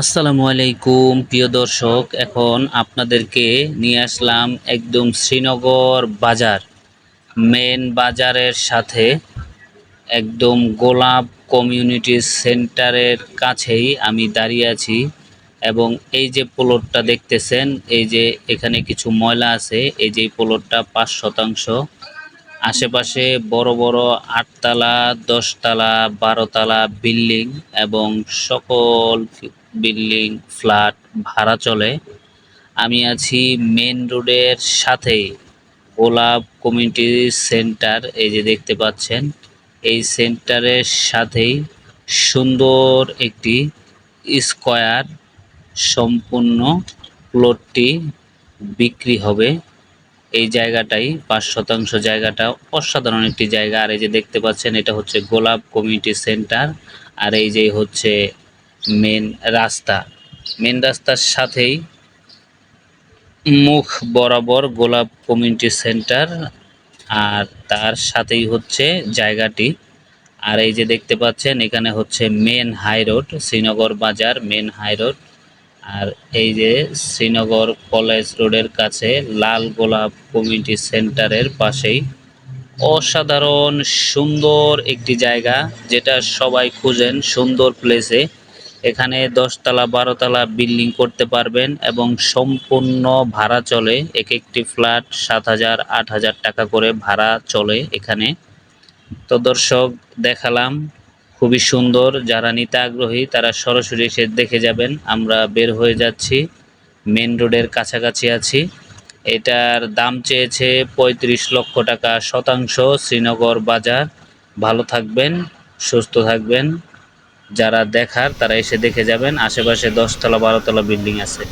আসসালামু আলাইকুম, প্রিয় দর্শক। এখন আপনাদেরকে নিয়ে আসলাম একদম শ্রীনগর বাজার, মেন বাজারের সাথে একদম গোলাপ কমিউনিটি সেন্টারের কাছেই আমি দাঁড়িয়ে আছি এবং এই যে প্লটটা দেখতেছেন, এই যে এখানে কিছু ময়লা আছে, এই যে প্লটটা পাঁচ শতাংশ। আশেপাশে বড় বড় আটতলা, দশতলা, বারোতলা বিল্ডিং এবং সকল বিল্ডিং, ফ্ল্যাট, ভাড়া চলে। আমি আছি মেন রোডের সাথেই। গোলাপ কমিউনিটি সেন্টার, এই যে দেখতে পাচ্ছেন। এই সেন্টারের সাথেই সুন্দর একটি স্কয়ার সম্পূর্ণ প্লটটি বিক্রি হবে। এই জায়গাটাই পাঁচ শতাংশ জায়গাটা, অসাধারণ একটি জায়গা। আর এই যে দেখতে পাচ্ছেন, এটা হচ্ছে গোলাপ কমিউনিটি সেন্টার। আর এই যে হচ্ছে মেন রাস্তা। মেন রাস্তার সাথেই মুখ বরাবর গোলাপ কমিউনিটি সেন্টার আর তার সাথেই হচ্ছে জায়গাটি। আর এই যে দেখতে পাচ্ছেন, এখানে হচ্ছে মেন হাই রোড, শ্রীনগর বাজার মেন হাই রোড। আর এই যে শ্রীনগর কলেজ রোডের কাছে লাল গোলাপ কমিউনিটি সেন্টারের পাশেই অসাধারণ সুন্দর একটি জায়গা, যেটা সবাই খুঁজেন সুন্দর প্লেসে এখানে দশতলা, বারোতলা বিল্ডিং করতে পারবেন এবং সম্পূর্ণ ভাড়া চলে। এক একটি ফ্ল্যাট সাত হাজার, আট হাজার টাকা করে ভাড়া চলে এখানে। তো দর্শক, দেখালাম, খুবই সুন্দর। যারা নিতে আগ্রহী, তারা সরাসরি এসে দেখে যাবেন। আমরা বের হয়ে যাচ্ছি। মেন রোডের কাছাকাছি আছি। এটার দাম চেয়েছে পঁয়ত্রিশ লক্ষ টাকা শতাংশ শ্রীনগর বাজার। ভালো থাকবেন, সুস্থ থাকবেন। যারা দেখার তারা এসে দেখে যাবেন। আশেপাশে দশতলা বারোতলা বিল্ডিং আছে।